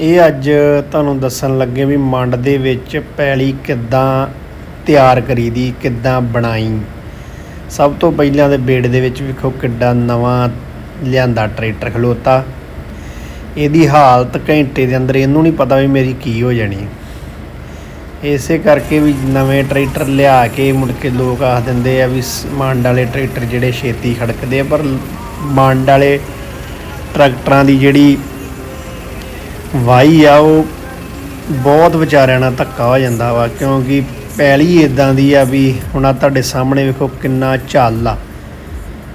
ਇਹ ਅੱਜ ਤੁਹਾਨੂੰ ਦੱਸਣ ਲੱਗੇ ਵੀ ਮੰਡ ਦੇ ਵਿੱਚ ਪੈਲੀ ਕਿੱਦਾਂ ਤਿਆਰ ਕਰੀਦੀ, ਕਿੱਦਾਂ ਬਣਾਈ। ਸਭ ਤੋਂ ਪਹਿਲਾਂ ਦੇ ਬੇੜ ਦੇ ਵਿੱਚ ਵੇਖੋ ਕਿੱਡਾ ਨਵਾਂ ਲਿਆਂਦਾ ਟਰੈਕਟਰ ਖਲੋਤਾ। ਇਹਦੀ ਹਾਲਤ ਘੰਟੇ ਦੇ ਅੰਦਰ, ਇਹਨੂੰ ਨਹੀਂ ਪਤਾ ਵੀ ਮੇਰੀ ਕੀ ਹੋ ਜਾਣੀ ਇਸੇ ਕਰਕੇ ਵੀ ਨਵੇਂ ਟਰੈਕਟਰ ਲਿਆ ਕੇ ਮੁੜ ਕੇ ਲੋਕ ਆਖ ਦਿੰਦੇ ਆ ਵੀ ਸ- ਮੰਡ ਵਾਲੇ ਟਰੈਕਟਰ ਜਿਹੜੇ ਛੇਤੀ ਖੜਕਦੇ ਆ, ਪਰ ਮੰਡ ਵਾਲੇ ਟਰੈਕਟਰਾਂ ਦੀ ਜਿਹੜੀ ਵਾਈ ਆ, ਉਹ ਬਹੁਤ ਵਿਚਾਰਿਆਂ ਨਾਲ ਧੱਕਾ ਹੋ ਜਾਂਦਾ ਵਾ, ਕਿਉਂਕਿ ਪੈਲੀ ਇਦਾਂ ਦੀ ਆ ਵੀ ਹੁਣ ਆ ਤੁਹਾਡੇ ਸਾਹਮਣੇ ਵੇਖੋ ਕਿੰਨਾ ਝੱਲ ਆ।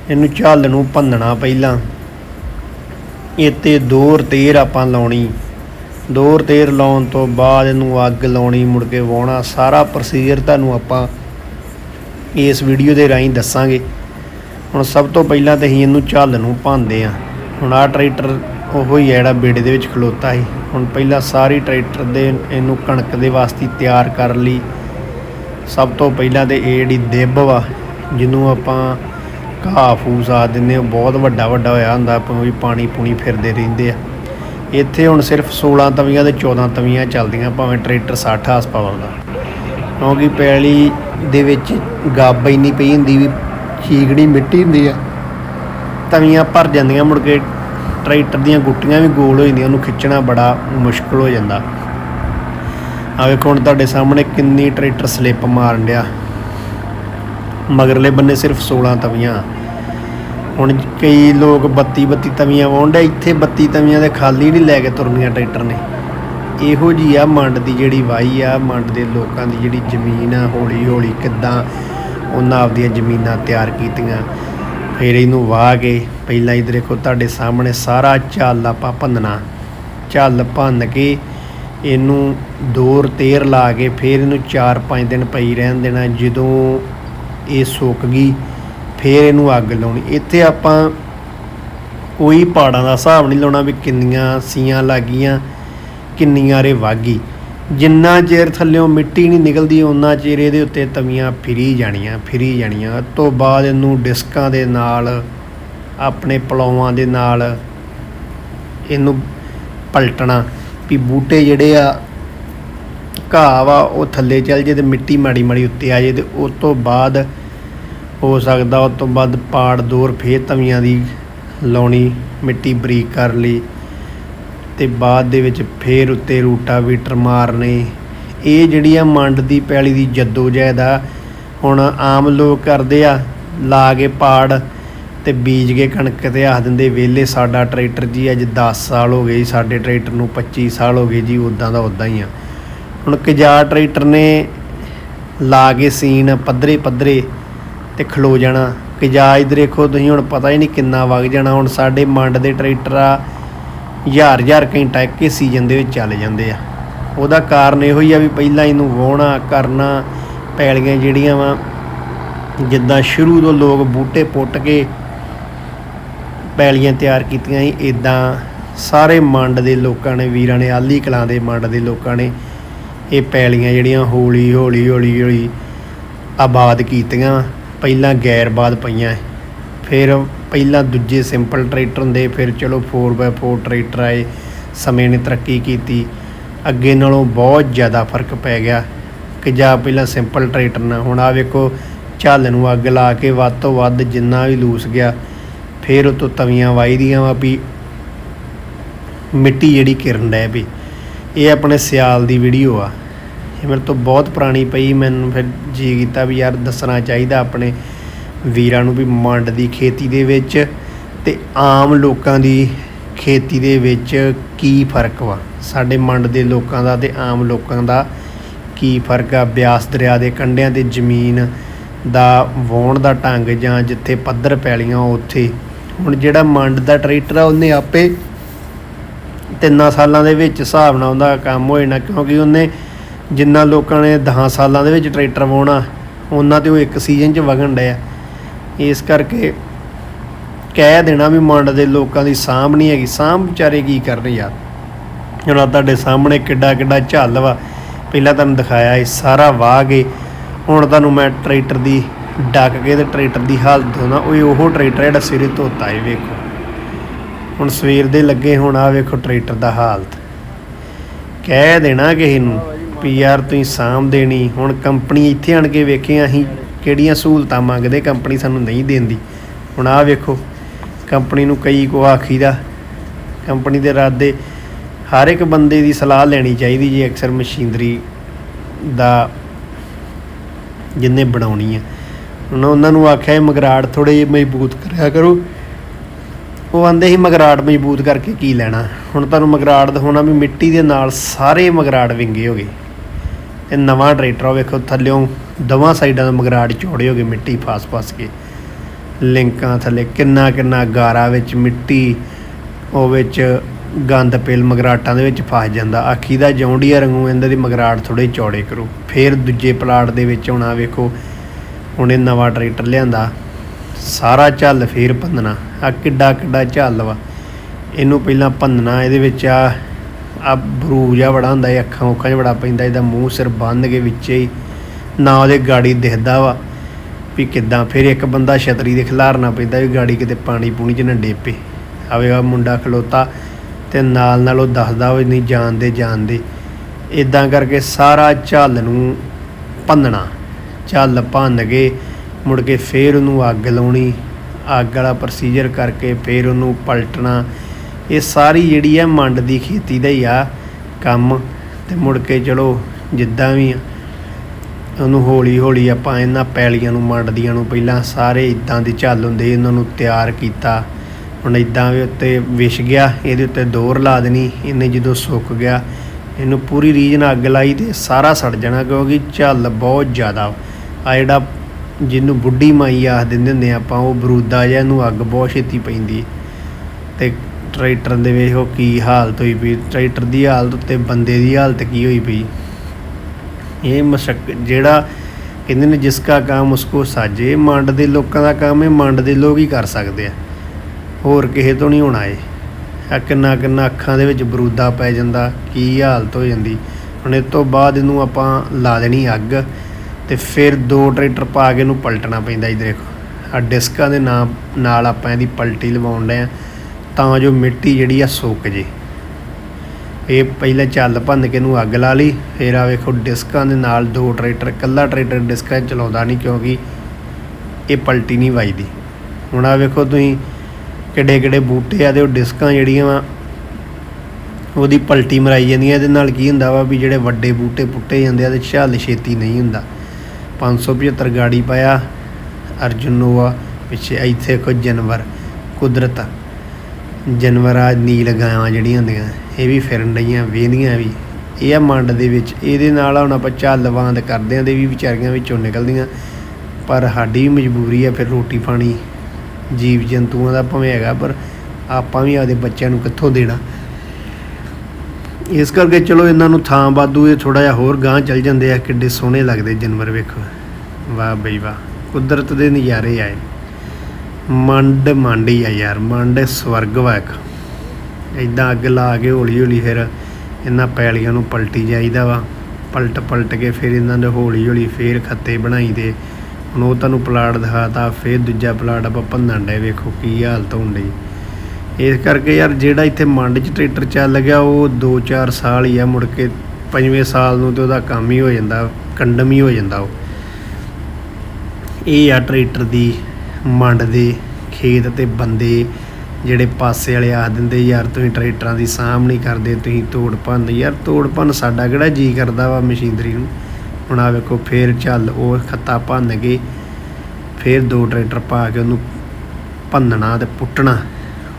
ਇਹਨੂੰ ਝੱਲ ਨੂੰ ਭੰਨਣਾ ਪਹਿਲਾਂ। ਇੱਥੇ ਦੋਰ ਤੇਰ ਆਪਾਂ ਲਾਉਣੀ। ਦੋਰ ਤੇਰ ਲਾਉਣ ਤੋਂ ਬਾਅਦ ਇਹਨੂੰ ਅੱਗ ਲਾਉਣੀ, ਮੁੜ ਕੇ ਵਾਉਣਾ ਸਾਰਾ ਪ੍ਰੋਸੀਜਰ ਤੁਹਾਨੂੰ ਆਪਾਂ ਇਸ ਵੀਡੀਓ ਦੇ ਰਾਹੀਂ ਦੱਸਾਂਗੇ। ਹੁਣ ਸਭ ਤੋਂ ਪਹਿਲਾਂ ਤੇ ਅਸੀਂ ਇਹਨੂੰ ਝੱਲ ਨੂੰ ਭੰਨਦੇ ਆ ਹੁਣ ਆਹ ਟਰੈਕਟਰ ਉਹ ਹੀ ਹੈ ਜਿਹੜਾ ਬੇੜੇ ਦੇ ਵਿੱਚ ਖਲੋਤਾ ਸੀ। ਹੁਣ ਪਹਿਲਾਂ ਸਾਰੀ ਟਰੈਕਟਰ ਦੇ ਇਹਨੂੰ ਕਣਕ ਦੇ ਵਾਸਤੇ ਤਿਆਰ ਕਰ ਲਈ। ਸਭ ਤੋਂ ਪਹਿਲਾਂ ਤੇ ਇਹ ਜਿਹੜੀ ਦਿਬ ਵਾ, ਜਿਹਨੂੰ ਆਪਾਂ ਘਾਹ ਫੂਸ ਆ ਦਿੰਦੇ ਉਹ ਬਹੁਤ ਵੱਡਾ ਵੱਡਾ ਹੋਇਆ ਹੁੰਦਾ, ਆਪਾਂ ਵੀ ਪਾਣੀ ਪੂਣੀ ਫਿਰਦੇ ਰਹਿੰਦੇ ਆ। ਇੱਥੇ ਹੁਣ ਸਿਰਫ 16 ਤਵੀਆਂ ਤੇ 14 ਤਵੀਆਂ ਚੱਲਦੀਆਂ, ਭਾਵੇਂ ਟਰੈਕਟਰ 60 ਹਾਰਸ ਪਾਵਰ ਦਾ। ਕਿਉਂਕਿ ਪੈਲੀ ਦੇ ਵਿੱਚ ਗੱਬ ਇੰਨੀ ਪਈ ਹੁੰਦੀ ਵੀ ਚੀਕੜੀ ਮਿੱਟੀ ਹੁੰਦੀ ਆ, ਤਵੀਆਂ ਭਰ ਜਾਂਦੀਆਂ ਮੁੜ ਕੇ ਟਰੈਕਟਰ ਦੀਆਂ ਗੁੱਟੀਆਂ ਵੀ ਗੋਲ ਹੋ ਜਾਂਦੀਆਂ, ਉਹਨੂੰ ਖਿੱਚਣਾ ਬੜਾ ਮੁਸ਼ਕਲ ਹੋ ਜਾਂਦਾ। ਆ ਵੇਖੋ ਹੁਣ ਤੁਹਾਡੇ ਸਾਹਮਣੇ ਕਿੰਨੀ ਟਰੈਕਟਰ ਸਲਿੱਪ ਮਾਰਨ ਡਿਆ। ਮਗਰਲੇ ਬੰਨੇ ਸਿਰਫ 16 ਤਵੀਆਂ। ਹੁਣ ਕਈ ਲੋਕ 32 32 ਤਵੀਆਂ ਵਾਉਂਦੇ ਇੱਥੇ 32 ਤਵੀਆਂ ਦੇ ਖਾਲੀ ਨਹੀਂ ਲੈ ਕੇ ਤੁਰਨੀਆਂ ਟਰੈਕਟਰ ਨੇ। ਇਹੋ ਜੀ ਆ ਮੰਡ ਦੀ ਜਿਹੜੀ ਵਾਈ ਆ, ਮੰਡ ਦੇ ਲੋਕਾਂ ਦੀ ਜਿਹੜੀ ਜ਼ਮੀਨ ਆ ਹੌਲੀ ਹੌਲੀ ਕਿੱਦਾਂ ਉਹਨਾਂ ਆਪਦੀਆਂ ਜ਼ਮੀਨਾਂ ਤਿਆਰ ਕੀਤੀਆਂ। ਫਿਰ ਇਹਨੂੰ ਵਾਹ ਕੇ ਪਹਿਲਾਂ ਇਧਰ ਦੇਖੋ ਤੁਹਾਡੇ ਸਾਹਮਣੇ ਸਾਰਾ ਝੱਲ ਆਪਾਂ ਭੰਨਣਾ। ਝੱਲ ਭੰਨ ਕੇ ਇਹਨੂੰ ਦੋਰ ਤੇਰ ਲਾ ਕੇ ਫਿਰ ਇਹਨੂੰ 4-5 ਦਿਨ ਪਈ ਰਹਿਣ ਦੇਣਾ। ਜਦੋਂ ਇਹ ਸੁੱਕ ਗਈ, ਫਿਰ ਇਹਨੂੰ ਅੱਗ ਲਾਉਣੀ। ਇੱਥੇ ਆਪਾਂ ਕੋਈ ਪਹਾੜਾਂ ਦਾ ਹਿਸਾਬ ਨਹੀਂ ਲਾਉਣਾ ਵੀ ਕਿੰਨੀਆਂ ਸੀਆਂ ਲੱਗੀਆਂ, ਕਿੰਨੀਆਂ ਰੇ ਵਾਗੀ ਜਿੰਨਾ ਚਿਰ ਥੱਲਿਓਂ ਮਿੱਟੀ ਨਹੀਂ ਨਿਕਲਦੀ ਉਹਨਾਂ ਚਿਰ ਇਹਦੇ ਉੱਤੇ ਤਵੀਆਂ ਫਿਰੀ ਜਾਣੀਆਂ ਫਿਰੀ ਜਾਣੀਆਂ। ਉਸ ਤੋਂ ਬਾਅਦ ਇਹਨੂੰ ਡਿਸਕਾਂ ਦੇ ਨਾਲ ਆਪਣੇ ਪਲੌਵਾਂ ਦੇ ਨਾਲ ਇਹਨੂੰ ਪਲਟਣਾ ਵੀ ਬੂਟੇ ਜਿਹੜੇ ਆ, ਘਾਹ ਵਾ, ਉਹ ਥੱਲੇ ਚੱਲ ਜੇ ਤੇ ਮਿੱਟੀ ਮਾੜੀ ਮਾੜੀ ਉੱਤੇ ਆ ਜੇ ਤੇ ਉਸ ਤੋਂ ਬਾਅਦ ਹੋ ਸਕਦਾ ਉਸ ਤੋਂ ਬਾਅਦ ਪਾੜ ਦੂਰ ਫੇਰ ਤਵੀਆਂ ਦੀ ਲਾਉਣੀ, ਮਿੱਟੀ ਬਰੀਕ ਕਰ ਲਈ ਤੇ ਬਾਅਦ ਦੇ ਵਿੱਚ ਫੇਰ ਉੱਤੇ ਰੂਟਾ ਰੂਟਾਵੀਟਰ ਮਾਰਨੇ। ਇਹ ਜਿਹੜੀ ਆ ਮੰਡ ਦੀ ਪੈਲੀ ਦੀ ਜੱਦੋ ਜਹਿਦ ਆ, ਹੁਣ ਆਮ ਲੋਕ ਕਰਦੇ ਆ, ਲਾ ਕੇ ਪਾੜ ਤੇ ਬੀਜ ਕੇ ਕਣਕ ਤੇ ਆਖ ਦਿੰਦੇ ਵੇਲੇ ਸਾਡਾ ਟਰੈਕਟਰ ਜੀ ਅੱਜ 10 ਸਾਲ ਹੋ ਗਏ ਜੀ, ਸਾਡੇ ਟਰੈਕਟਰ ਨੂੰ 25 ਸਾਲ ਹੋ ਗਏ ਜੀ ਉਦਾਂ ਦਾ ਉਦਾਂ ਹੀ ਆ। ਹੁਣ ਕਜਾ ਟਰੈਕਟਰ ਨੇ ਲਾ ਕੇ ਸੀਨ ਪੱਧਰੇ ਪੱਧਰੇ ਤੇ ਖਲੋ ਜਾਣਾ। ਕਜਾ ਇਧਰ ਦੇਖੋ ਤੁਸੀਂ ਹੁਣ ਪਤਾ ਹੀ ਨਹੀਂ ਕਿੰਨਾ ਵਗ ਜਾਣਾ। ਹੁਣ ਸਾਡੇ ਮੰਡ ਦੇ ਟਰੈਕਟਰ ਆ ਹਜ਼ਾਰ ਹਜ਼ਾਰ ਘੰਟਾ ਇੱਕ ਸੀਜ਼ਨ ਦੇ ਵਿੱਚ ਚੱਲ ਜਾਂਦੇ ਆ। ਉਹਦਾ ਕਾਰਨ ਇਹੋ ਹੀ ਆ ਵੀ ਪਹਿਲਾਂ ਇਹਨੂੰ ਵਾਹੁਣਾ ਕਰਨਾ ਪੈਲੀਆਂ ਜਿਹੜੀਆਂ ਵਾ ਜਿੱਦਾਂ ਸ਼ੁਰੂ ਤੋਂ ਲੋਕ ਬੂਟੇ ਪੁੱਟ ਕੇ ਪੈਲੀਆਂ ਤਿਆਰ ਕੀਤੀਆਂ ਸੀ। ਇਦਾਂ ਸਾਰੇ ਮੰਡ ਦੇ ਲੋਕਾਂ ਨੇ, ਵੀਰਾਂ ਨੇ, ਆਲੀ ਕਲਾਂ ਦੇ ਮੰਡ ਦੇ ਲੋਕਾਂ ਨੇ ਇਹ ਪੈਲੀਆਂ ਜਿਹੜੀਆਂ ਹੌਲੀ ਹੌਲੀ ਹੌਲੀ ਹੌਲੀ ਆਬਾਦ ਕੀਤੀਆਂ। ਪਹਿਲਾਂ ਗੈਰਬਾਦ ਪਈਆਂ। ਫਿਰ ਪਹਿਲਾਂ ਦੂਜੇ ਸਿੰਪਲ ਟਰੈਕਟਰ ਹੁੰਦੇ, ਫਿਰ ਚਲੋ 4x4 ਟਰੈਕਟਰ ਆਏ, ਸਮੇਂ ਨੇ ਤਰੱਕੀ ਕੀਤੀ। ਅੱਗੇ ਨਾਲੋਂ ਬਹੁਤ ਜ਼ਿਆਦਾ ਫ਼ਰਕ ਪੈ ਗਿਆ। ਕਿ ਜਾਂ ਪਹਿਲਾਂ ਸਿੰਪਲ ਟਰੈਕਟਰ ਨਾਲ ਹੁਣ ਆ ਵੇਖੋ ਝੱਲ ਨੂੰ ਅੱਗ ਲਾ ਕੇ ਵੱਧ ਤੋਂ ਵੱਧ ਜਿੰਨਾ ਵੀ ਲੂਸ ਗਿਆ। ਫਿਰ ਉਤੋਂ ਤਵੀਆਂ ਵਾਈਦੀਆਂ ਵਾ ਵੀ ਮਿੱਟੀ ਜਿਹੜੀ ਕਿਰਨ ਡੈ ਵੀ ਇਹ ਆਪਣੇ ਸਿਆਲ ਦੀ ਵੀਡੀਓ ਆ। ਇਹ ਮੇਰੇ ਤੋਂ ਬਹੁਤ ਪੁਰਾਣੀ ਪਈ, ਮੈਨੂੰ ਫਿਰ ਜੀ ਕੀਤਾ ਵੀ ਯਾਰ ਦੱਸਣਾ ਚਾਹੀਦਾ ਆਪਣੇ ਵੀਰਾਂ ਨੂੰ ਵੀ ਮੰਡ ਦੀ ਖੇਤੀ ਦੇ ਵਿੱਚ ਤੇ ਆਮ ਲੋਕਾਂ ਦੀ ਖੇਤੀ ਦੇ ਵਿੱਚ ਕੀ ਫ਼ਰਕ ਵਾ? ਸਾਡੇ ਮੰਡ ਦੇ ਲੋਕਾਂ ਦਾ ਤੇ ਆਮ ਲੋਕਾਂ ਦਾ ਕੀ ਫ਼ਰਕ ਆ? ਬਿਆਸ ਦਰਿਆ ਦੇ ਕੰਢਿਆਂ ਤੇ ਜ਼ਮੀਨ ਦਾ ਵਾਉਣ ਦਾ ਢੰਗ ਜਾਂ ਜਿੱਥੇ ਪੱਧਰ ਪੈਲੀਆਂ, ਉੱਥੇ ਹੁਣ ਜਿਹੜਾ ਮੰਡ ਦਾ ਟਰੈਕਟਰ ਆ, ਉਹਨੇ ਆਪੇ ਤਿੰਨਾਂ ਸਾਲਾਂ ਦੇ ਵਿੱਚ ਹਿਸਾਬ ਨਾਲ ਉਹਦਾ ਕੰਮ ਹੋ ਜਾਣਾ, ਕਿਉਂਕਿ ਉਹਨੇ ਜਿੰਨਾ ਲੋਕਾਂ ਨੇ 10 ਸਾਲਾਂ ਦੇ ਵਿੱਚ ਟਰੈਕਟਰ ਵਾਉਣਾ ਉਹਨਾਂ ਤੇ ਉਹ ਇੱਕ ਸੀਜ਼ਨ 'ਚ ਵਗਣ ਡਿਆ। ਇਸ ਕਰਕੇ ਕਹਿ ਦੇਣਾ ਵੀ ਮੰਡ ਦੇ ਲੋਕਾਂ ਦੀ ਸਾਂਭ ਨਹੀਂ ਹੈਗੀ। ਸਾਂਭ ਵਿਚਾਰੇ ਕੀ ਕਰਨ ਯਾਰ? ਹੁਣ ਆਹ ਤੁਹਾਡੇ ਸਾਹਮਣੇ ਕਿੱਡਾ ਕਿੱਡਾ ਝੱਲ ਵਾ। ਪਹਿਲਾਂ ਤੁਹਾਨੂੰ ਦਿਖਾਇਆ ਇਹ ਸਾਰਾ ਵਾਹ ਕੇ। ਹੁਣ ਤੁਹਾਨੂੰ ਮੈਂ ਟਰੈਕਟਰ ਦੀ ਡੱਕ ਕੇ ਤੇ ਟਰੈਕਟਰ ਦੀ ਹਾਲਤ ਹੋਣਾ ਉਹ ਉਹ ਟਰੈਕਟਰ ਜਿਹੜਾ ਸਿਰੇ ਧੋਤਾ ਇਹ ਵੇਖੋ। ਹੁਣ ਸਵੇਰ ਦੇ ਲੱਗੇ ਹੁਣ ਆ ਵੇਖੋ ਟਰੈਕਟਰ ਦਾ ਹਾਲਤ। ਕਹਿ ਦੇਣਾ ਕਿਸੇ ਨੂੰ ਵੀ ਯਾਰ ਤੁਸੀਂ ਸਾਂਭ ਦੇਣੀ, ਹੁਣ ਕੰਪਨੀ ਇੱਥੇ ਆਣ ਕੇ ਵੇਖੇ ਅਸੀਂ, ਕਿਹੜੀਆਂ ਸਹੂਲਤਾਂ ਮੰਗਦੇ, ਕੰਪਨੀ ਸਾਨੂੰ ਨਹੀਂ ਦਿੰਦੀ। ਹੁਣ ਆਹ ਵੇਖੋ, ਕੰਪਨੀ ਨੂੰ ਕਈ ਕੋ ਆਖੀਦਾ, ਕੰਪਨੀ ਦੇ ਇਰਾਦੇ, ਹਰ ਇੱਕ ਬੰਦੇ ਦੀ ਸਲਾਹ ਲੈਣੀ ਚਾਹੀਦੀ ਜੀ ਅਕਸਰ ਮਸ਼ੀਨਰੀ ਦਾ ਜਿੰਨੇ ਬਣਾਉਣੀ ਹੈ ਹੁਣ ਉਹਨਾਂ ਨੂੰ ਆਖਿਆ ਇਹ ਮਗਰਾੜ ਥੋੜੇ ਜਿਹੇ ਮਜ਼ਬੂਤ ਕਰਿਆ ਕਰੋ। ਉਹ ਆਂਦੇ ਸੀ ਮਗਰਾੜ ਮਜ਼ਬੂਤ ਕਰਕੇ ਕੀ ਲੈਣਾ? ਹੁਣ ਤੁਹਾਨੂੰ ਮਗਰਾੜ ਦਿਖਾਉਣਾ ਵੀ ਮਿੱਟੀ ਦੇ ਨਾਲ ਸਾਰੇ ਮਗਰਾੜ ਵਿੰਗੇ ਹੋ ਗਏ। ਤੇ ਨਵਾਂ ਟਰੈਕਟਰ ਆ, ਵੇਖੋ ਥੱਲਿਓਂ ਦਵਾਂ ਸਾਈਡਾਂ ਤੋਂ ਮਗਰਾੜ ਚੌੜੇ ਹੋ ਗਏ, ਮਿੱਟੀ ਫਾਸ-ਫਾਸ ਕੇ। ਲਿੰਕਾਂ ਥੱਲੇ ਕਿੰਨਾ ਕਿੰਨਾ ਗਾਰਾ ਵਿੱਚ ਮਿੱਟੀ, ਉਹ ਵਿੱਚ ਗੰਦ ਪੇਲ ਮਗਰਾਟਾਂ ਦੇ ਵਿੱਚ ਫਸ ਜਾਂਦਾ। ਆਖੀ ਦਾ ਜੌਂਡੀਆ ਰੰਗੂ ਇਹਨਾਂ ਦੀ ਮਗਰਾਟ ਥੋੜੇ ਚੌੜੇ ਕਰੋ। ਫਿਰ ਦੂਜੇ ਪਲਾਟ ਦੇ ਵਿੱਚ ਆਉਣਾ, ਵੇਖੋ। ਹੁਣ ਇਹ ਨਵਾਂ ਟਰੈਕਟਰ ਲਿਆਂਦਾ। ਸਾਰਾ ਝੱਲ ਫੇਰ ਭੰਨਣਾ। ਆ ਕਿੱਡਾ ਕਿੱਡਾ ਝੱਲ ਵਾ। ਇਹਨੂੰ ਪਹਿਲਾਂ ਭੰਨਣਾ, ਇਹਦੇ ਵਿੱਚ ਆ ਆ ਬਰੂ ਜਿਹਾ ਬੜਾ ਹੁੰਦਾ, ਇਹ ਅੱਖਾਂ ਉੱਖਾਂ 'ਚ ਬੜਾ ਪੈਂਦਾ, ਇਹਦਾ ਮੂੰਹ ਸਿਰ ਬੰਨ ਕੇ ਵਿੱਚੇ ਹੀ ਨਾ ਉਹਦੇ ਗਾੜੀ ਦਿਖਦਾ ਵਾ ਵੀ ਕਿੱਦਾਂ। ਫਿਰ ਇੱਕ ਬੰਦਾ ਛਤਰੀ ਦੇ ਖਿਲਾਰਨਾ ਪੈਂਦਾ ਵੀ ਗਾੜੀ ਕਿਤੇ ਪਾਣੀ ਪੂਣੀ 'ਚ ਨਾ ਡੇਪੇ। ਆਵੇ ਆ ਮੁੰਡਾ ਖਲੋਤਾ ਤੇ ਨਾਲ ਨਾਲ ਉਹ ਦੱਸਦਾ ਵੀ ਨਹੀਂ ਜਾਣਦੇ ਜਾਣਦੇ। ਇਦਾਂ ਕਰਕੇ ਸਾਰਾ ਝੱਲ ਨੂੰ ਭੰਨਣਾ। ਝੱਲ ਭੰਨ ਗਏ ਮੁੜ ਕੇ ਫੇਰ ਉਹਨੂੰ ਅੱਗ ਲਾਉਣੀ, ਅੱਗ ਵਾਲਾ ਪ੍ਰੋਸੀਜਰ ਕਰਕੇ ਫੇਰ ਉਹਨੂੰ ਪਲਟਣਾ। ਇਹ ਸਾਰੀ ਜਿਹੜੀ ਆ ਮੰਡ ਦੀ ਖੇਤੀ ਦਾ ਹੀ ਆ ਕੰਮ, ਤੇ ਮੁੜ ਕੇ ਚਲੋ ਜਿੱਦਾਂ ਵੀ ਆ, ਉਹਨੂੰ ਹੌਲੀ ਹੌਲੀ ਆਪਾਂ ਇਹਨਾਂ ਪੈਲੀਆਂ ਨੂੰ ਮੰਡਦੀਆਂ ਨੂੰ ਪਹਿਲਾਂ ਸਾਰੇ ਇਦਾਂ ਦੇ ਝੱਲ ਹੁੰਦੇ, ਇਹਨਾਂ ਨੂੰ ਤਿਆਰ ਕੀਤਾ। ਹੁਣ ਇਦਾਂ ਵੀ ਉੱਤੇ ਵਿਛ ਗਿਆ, ਇਹਦੇ ਉੱਤੇ ਦੋਰ ਲਾ ਦੇਣੀ, ਇਹਨੇ ਜਦੋਂ ਸੁੱਕ ਗਿਆ, ਇਹਨੂੰ ਪੂਰੀ ਰੀਜਨ ਅੱਗ ਲਾਈ ਤੇ ਸਾਰਾ ਸੜ ਜਾਣਾ, ਕਿਉਂਕਿ ਝੱਲ ਬਹੁਤ ਜ਼ਿਆਦਾ ਆ ਜਿਹੜਾ ਜਿਹਨੂੰ ਬੁੱਢੀ ਮਾਈ ਆਖ ਦਿੰਦੇ ਹੁੰਦੇ ਆ ਆਪਾਂ, ਉਹ ਬਰੂਦਾ ਜਿਹਾ ਇਹਨੂੰ ਅੱਗ ਬਹੁਤ ਛੇਤੀ ਪੈਂਦੀ। ਤੇ ਟਰੈਕਟਰ ਦੇ ਵੇਖੋ ਕੀ ਹਾਲਤ ਹੋਈ ਪਈ। ਟਰੈਕਟਰ ਦੀ ਹਾਲਤ ਉੱਤੇ ਬੰਦੇ ਦੀ ਹਾਲਤ ਕੀ ਹੋਈ ਪਈ। ਇਹ ਮਸ਼ਕ, ਜਿਹੜਾ ਕਹਿੰਦੇ ਨੇ ਜਿਸ ਕਾ ਕੰਮ ਉਸਕੋ ਸਾਜੇ ਮੰਡ ਦੇ ਲੋਕਾਂ ਦਾ ਕੰਮ ਇਹ ਮੰਡ ਦੇ ਲੋਕ ਹੀ ਕਰ ਸਕਦੇ ਆ। ਹੋਰ ਕਿਸੇ ਤੋਂ ਨਹੀਂ ਹੋਣਾ ਇਹ। ਆ ਕਿੰਨਾ ਕਿੰਨਾ ਅੱਖਾਂ ਦੇ ਵਿੱਚ ਬਰੂਦਾ ਪੈ ਜਾਂਦਾ, ਕੀ ਹਾਲਤ ਹੋ ਜਾਂਦੀ। ਹੁਣ ਇਸ ਤੋਂ ਬਾਅਦ ਇਹਨੂੰ ਆਪਾਂ ਲਾ ਦੇਣੀ ਅੱਗ। ਤੇ ਫਿਰ ਦੋ ਟਰੈਕਟਰ ਪਾ ਕੇ ਇਹਨੂੰ ਪਲਟਣਾ ਪੈਂਦਾ ਜੀ, ਦੇਖੋ। ਆ ਡਿਸਕਾਂ ਦੇ ਨਾਲ ਨਾਲ ਆਪਾਂ ਇਹਦੀ ਪਲਟੀ ਲਵਾਉਣ ਡਏ ਆ ਤਾਂ ਜੋ ਮਿੱਟੀ ਜਿਹੜੀ ਆ ਸੁੱਕ ਜੇ। ਇਹ ਪਹਿਲਾਂ ਚੱਲ ਭੰਨ ਕੇ ਇਹਨੂੰ ਅੱਗ ਲਾ ਲਈ, ਫਿਰ ਆ ਵੇਖੋ ਡਿਸਕਾਂ ਦੇ ਨਾਲ ਦੋ ਟਰੈਕਟਰ ਕੱਲਾ ਟਰੈਕਟਰ ਡਿਸਕਾਂ ਚਲਾਉਂਦਾ ਨਹੀਂ ਕਿਉਂਕਿ ਇਹ ਪਲਟੀ ਨਹੀਂ ਵੱਜਦੀ। ਹੁਣ ਆ ਵੇਖੋ ਤੁਸੀਂ ਕਿੱਡੇ ਕਿੱਡੇ ਬੂਟੇ ਆ ਤੇ ਉਹ ਡਿਸਕਾਂ ਜਿਹੜੀਆਂ ਵਾ, ਉਹਦੀ ਪਲਟੀ ਮਰਾਈ ਜਾਂਦੀਆਂ, ਇਹਦੇ ਨਾਲ ਕੀ ਹੁੰਦਾ ਵਾ ਵੀ ਜਿਹੜੇ ਵੱਡੇ ਬੂਟੇ ਪੁੱਟੇ ਜਾਂਦੇ ਆ ਤੇ ਝੱਲ ਛੇਤੀ ਨਹੀਂ ਹੁੰਦਾ। 575 ਗਾੜੀ ਪਾਇਆ। ਅਰਜੁਨ ਨੋਵਾ ਪਿੱਛੇ ਇੱਥੇ ਕੁਝ ਜਾਨਵਰ, ਕੁਦਰਤ, ਜਾਨਵਰ ਆ ਨੀਲ ਗਾਵਾਂ ਜਿਹੜੀਆਂ ਹੁੰਦੀਆਂ, ਇਹ ਵੀ ਫਿਰਨ ਡਈਆਂ ਵੇਂਦੀਆਂ ਵੀ। ਇਹ ਆ ਮੰਡ ਦੇ ਵਿੱਚ, ਇਹਦੇ ਨਾਲ ਹੁਣ ਆਪਾਂ ਝੱਲ ਵਾਂਦ ਕਰਦੇ ਆਂ ਤੇ ਵੀ ਵਿਚਾਰੀਆਂ ਵਿੱਚੋਂ ਨਿਕਲਦੀਆਂ। ਪਰ ਸਾਡੀ ਵੀ ਮਜਬੂਰੀ ਆ, ਫਿਰ ਰੋਟੀ ਪਾਣੀ ਜੀਵ ਜੰਤੂਆਂ ਦਾ ਭਾਵੇਂ ਹੈਗਾ, ਪਰ ਆਪਾਂ ਵੀ ਆਪਦੇ ਬੱਚਿਆਂ ਨੂੰ ਕਿੱਥੋਂ ਦੇਣਾ? ਇਸ ਕਰਕੇ ਚਲੋ ਇਹਨਾਂ ਨੂੰ ਥਾਂ ਬਾਦੂ ਇਹ ਥੋੜਾ ਜਿਹਾ ਹੋਰ ਗਾਂਹ ਚੱਲ ਜਾਂਦੇ ਆ, ਕਿੱਡੇ ਸੋਹਣੇ ਲੱਗਦੇ ਜਾਨਵਰ ਵੇਖੋ। ਵਾਹ ਬਈ ਵਾਹ, ਕੁਦਰਤ ਦੇ ਨਜ਼ਾਰੇ ਆਏ ਮੰਡ ਮੰਡੀ ਆ ਯਾਰ, ਮੰਡ ਸਵਰਗ ਵਾ ਇੱਕ। ਇਦਾਂ ਅੱਗ ਲਾ ਕੇ ਹੌਲੀ ਹੌਲੀ ਫਿਰ ਇਹਨਾਂ ਪੈਲੀਆਂ ਨੂੰ ਪਲਟੀ ਜਾਈਦਾ ਵਾ। ਪਲਟ ਪਲਟ ਕੇ ਫਿਰ ਇਹਨਾਂ ਦੇ ਹੌਲੀ ਹੌਲੀ ਫੇਰ ਖੱਤੇ ਬਣਾਈ ਦੇ। ਹੁਣ ਉਹ ਤੁਹਾਨੂੰ ਪਲਾਟ ਦਿਖਾਤਾ, ਫੇਰ ਦੂਜਾ ਪਲਾਟ ਆਪਾਂ ਭੰਨਣ ਡੇ ਵੇਖੋ ਕੀ ਹਾਲਤ ਹੁੰਦੀ ਇਸ ਕਰਕੇ ਯਾਰ ਜਿਹੜਾ ਇੱਥੇ ਮੰਡ 'ਚ ਟਰੈਕਟਰ ਚੱਲ ਗਿਆ, ਉਹ 2-4 ਸਾਲ ਹੀ ਆ ਮੁੜ ਕੇ, ਪੰਜਵੇਂ ਸਾਲ ਨੂੰ ਤੇ ਉਹਦਾ ਕੰਮ ਹੀ ਹੋ ਜਾਂਦਾ, ਕੰਡਮ ਹੀ ਹੋ ਜਾਂਦਾ ਉਹ। ਇਹ ਆ ਟਰੈਕਟਰ ਦੀ ਮੰਡ ਦੇ ਖੇਤ ਤੇ ਬੰਦੇ ਜਿਹੜੇ ਪਾਸੇ ਵਾਲੇ ਆਖ ਦਿੰਦੇ, ਯਾਰ ਤੁਸੀਂ ਟਰੈਕਟਰਾਂ ਦੀ ਸਾਂਭ ਨਹੀਂ ਕਰਦੇ, ਤੁਸੀਂ ਤੋੜ ਭੰਨ। ਯਾਰ ਤੋੜ ਭੰਨ ਸਾਡਾ ਕਿਹੜਾ ਜੀ ਕਰਦਾ ਵਾ ਮਸ਼ੀਨਰੀ ਨੂੰ? ਹੁਣ ਆ ਵੇਖੋ, ਫੇਰ ਚੱਲ ਉਹ ਖੱਤਾ ਭੰਨ ਕੇ ਫੇਰ ਦੋ ਟਰੈਕਟਰ ਪਾ ਕੇ ਉਹਨੂੰ ਭੰਨਣਾ ਤੇ ਪੁੱਟਣਾ।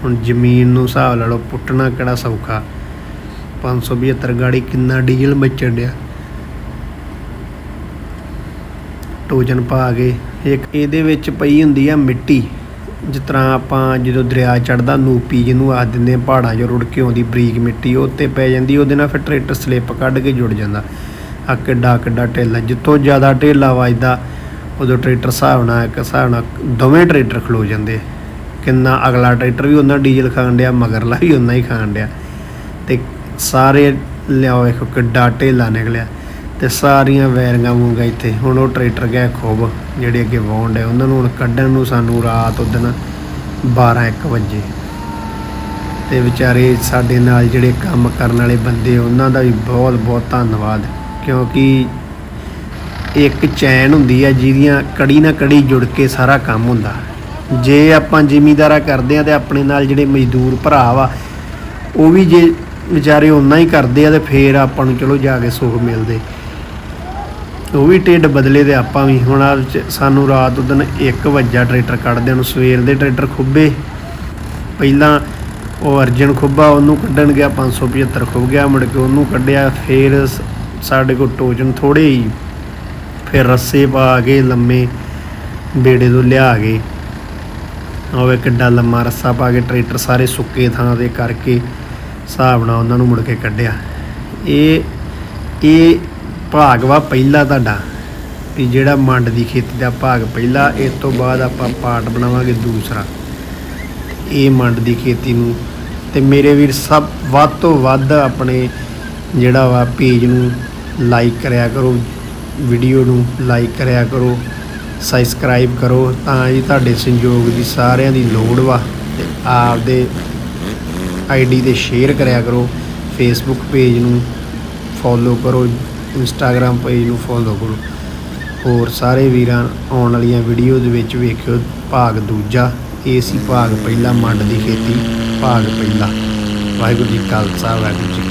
ਹੁਣ ਜ਼ਮੀਨ ਨੂੰ ਹਿਸਾਬ ਲਾ ਲਓ, ਪੁੱਟਣਾ ਕਿਹੜਾ ਸੌਖਾ? 572 ਗਾੜੀ ਕਿੰਨਾ ਡੀਜ਼ਲ ਬਚਣ ਡਿਆ? ਟੋਜਨ ਪਾ ਕੇ, ਇੱਕ ਇਹਦੇ ਵਿੱਚ ਪਈ ਹੁੰਦੀ ਆ ਮਿੱਟੀ। ਜਿਸ ਤਰ੍ਹਾਂ ਆਪਾਂ ਜਦੋਂ ਦਰਿਆ ਚੜਦਾ ਨੂਪੀ ਜਿਹਨੂੰ ਆਖ ਦਿੰਦੇ ਆ, ਪਹਾੜਾਂ 'ਚੋਂ ਰੁੜ ਕੇ ਆਉਂਦੀ ਬਰੀਕ ਮਿੱਟੀ, ਉਹ ਤੇ ਪੈ ਜਾਂਦੀ, ਉਹਦੇ ਨਾਲ ਫਿਰ ਟਰੈਕਟਰ ਸਲਿੱਪ ਕੱਢ ਕੇ ਜੁੜ ਜਾਂਦਾ। ਆ ਕਿੱਡਾ ਕਿੱਡਾ ਢੇਲਾ, ਜਿੱਥੋਂ ਜ਼ਿਆਦਾ ਢੇਲਾ ਵੱਜਦਾ, ਉਦੋਂ ਟਰੈਕਟਰ ਹਿਸਾਬ ਨਾਲ ਇੱਕ ਹਿਸਾਬ ਨਾਲ ਦੋਵੇਂ ਟਰੈਕਟਰ ਖਲੋ ਜਾਂਦੇ ਕਿੰਨਾ ਅਗਲਾ ਟਰੈਕਟਰ ਵੀ ਉਹਨਾਂ ਡੀਜ਼ਲ ਖਾਣ ਡਿਆ, ਮਗਰਲਾ ਵੀ ਉਹਨਾਂ ਹੀ ਖਾਣ ਡਿਆ। ਤੇ ਸਾਰੇ ਲਿਆਓ, ਵੇਖੋ ਕਿੱਡਾ ਢੇਲਾ ਨਿਕਲਿਆ। ਤੇ ਸਾਰੀਆਂ ਵੈਰਿੰਗਾਂ ਵੂੰਗਾ ਇੱਥੇ। ਹੁਣ ਉਹ ਟਰੈਕਟਰ ਗਏ ਖੁੱਬ, ਜਿਹੜੇ ਅੱਗੇ ਵਾਉਣ ਡੇ ਉਹਨਾਂ ਨੂੰ ਹੁਣ ਕੱਢਣ ਨੂੰ ਸਾਨੂੰ ਰਾਤ ਉਦਣ 12 1 ਵਜੇ। ਤੇ ਵਿਚਾਰੇ ਸਾਡੇ ਨਾਲ ਜਿਹੜੇ ਕੰਮ ਕਰਨ ਵਾਲੇ ਬੰਦੇ, ਉਹਨਾਂ ਦਾ ਵੀ ਬਹੁਤ ਬਹੁਤ ਧੰਨਵਾਦ। ਕਿਉਂਕਿ ਇੱਕ ਚੈਨ ਹੁੰਦੀ ਆ ਜਿਹਦੀਆਂ ਕੜੀ ਨਾ ਕੜੀ ਜੁੜ ਕੇ ਸਾਰਾ ਕੰਮ ਹੁੰਦਾ। ਜੇ ਆਪਾਂ ਜ਼ਿਮੀਦਾਰਾ ਕਰਦੇ ਆ ਤੇ ਆਪਣੇ ਨਾਲ ਜਿਹੜੇ ਮਜ਼ਦੂਰ ਭਰਾ ਵਾ, ਉਹ ਵੀ ਜੇ ਵਿਚਾਰੇ ਓਨਾ ਹੀ ਕਰਦੇ ਆ ਤੇ ਫੇਰ ਆਪਾਂ ਨੂੰ ਚਲੋ ਜਾ ਕੇ ਸੁੱਖ ਮਿਲਦੇ। ਉਹ ਵੀ ਢਿੱਡ ਬਦਲੇ ਤੇ ਆਪਾਂ ਵੀ ਹੁਣ ਆਹ ਸਾਨੂੰ ਰਾਤ ਉਦਨ 1 ਵਜਾ ਟਰੈਕਟਰ ਕੱਢਦੇ ਨੂੰ, ਸਵੇਰ ਦੇ ਟਰੈਕਟਰ ਖੁੱਬੇ। ਪਹਿਲਾਂ ਉਹ ਅਰਜਨ ਖੁੱਬਾ ਉਹਨੂੰ ਕੱਢਣ ਗਿਆ 575 ਖੁੱਬ ਗਿਆ, ਮੁੜ ਕੇ ਉਹਨੂੰ ਕੱਢਿਆ, ਫੇਰ ਸ- ਸਾਡੇ ਕੋਲ ਟੋਜਨ ਥੋੜੇ ਹੀ, ਫਿਰ ਰੱਸੇ ਪਾ ਕੇ ਲੰਮੇ ਬੇੜੇ ਤੋਂ ਲਿਆ ਕੇ ਹੋਵੇ ਕਿੱਡਾ ਲੰਮਾ ਰੱਸਾ ਪਾ ਕੇ ਟਰੈਕਟਰ ਸਾਰੇ ਸੁੱਕੇ ਥਾਂ ਤੇ ਕਰਕੇ ਹਿਸਾਬ ਨਾਲ ਉਹਨਾਂ ਨੂੰ ਮੁੜ ਕੇ ਕੱਢਿਆ। ਇਹ ਇਹ ਭਾਗ ਵਾ ਪਹਿਲਾ ਤੁਹਾਡਾ ਵੀ ਜਿਹੜਾ ਮੰਡ ਦੀ ਖੇਤੀ ਦਾ ਭਾਗ ਪਹਿਲਾ, ਇਸ ਤੋਂ ਬਾਅਦ ਆਪਾਂ ਪਾਰਟ ਬਣਾਵਾਂਗੇ ਦੂਸਰਾ। ਇਹ ਮੰਡ ਦੀ ਖੇਤੀ ਨੂੰ ਤੇ ਮੇਰੇ ਵੀਰ ਸਭ ਵੱਧ ਤੋਂ ਵੱਧ ਆਪਣੇ ਜਿਹੜਾ ਵਾ ਪੇਜ ਨੂੰ ਲਾਈਕ ਕਰਿਆ ਕਰੋ ਵੀਡੀਓ ਨੂੰ ਲਾਈਕ ਕਰਿਆ ਕਰੋ। ਸਬਸਕ੍ਰਾਈਬ ਕਰੋ ਤਾਂ ਜੀ ਤੁਹਾਡੇ ਸੰਯੋਗ ਦੀ ਸਾਰਿਆਂ ਦੀ ਲੋੜ ਵਾ ਤੇ ਆਪਦੇ ਆਈਡੀ ਤੇ ਸ਼ੇਅਰ ਕਰਿਆ ਕਰੋ ਫੇਸਬੁੱਕ ਪੇਜ ਨੂੰ ਫੋਲੋ ਕਰੋ ਇੰਸਟਾਗ੍ਰam ਪੇਜ ਨੂੰ ਫੋਲੋ ਕਰੋ। ਹੋਰ ਸਾਰੇ ਵੀਰਾਂ ਆਉਣ ਵਾਲੀਆਂ ਵੀਡੀਓ ਦੇ ਵਿੱਚ ਵੇਖਿਓ ਭਾਗ ਦੂਜਾ, ਇਹ ਸੀ ਭਾਗ ਪਹਿਲਾ, ਮੰਡ ਦੀ ਖੇਤੀ, ਭਾਗ ਪਹਿਲਾ। ਵਾਹਿਗੁਰੂ ਜੀ ਖਾਲਸਾ, ਵਾਹਿਗੁਰੂ ਜੀ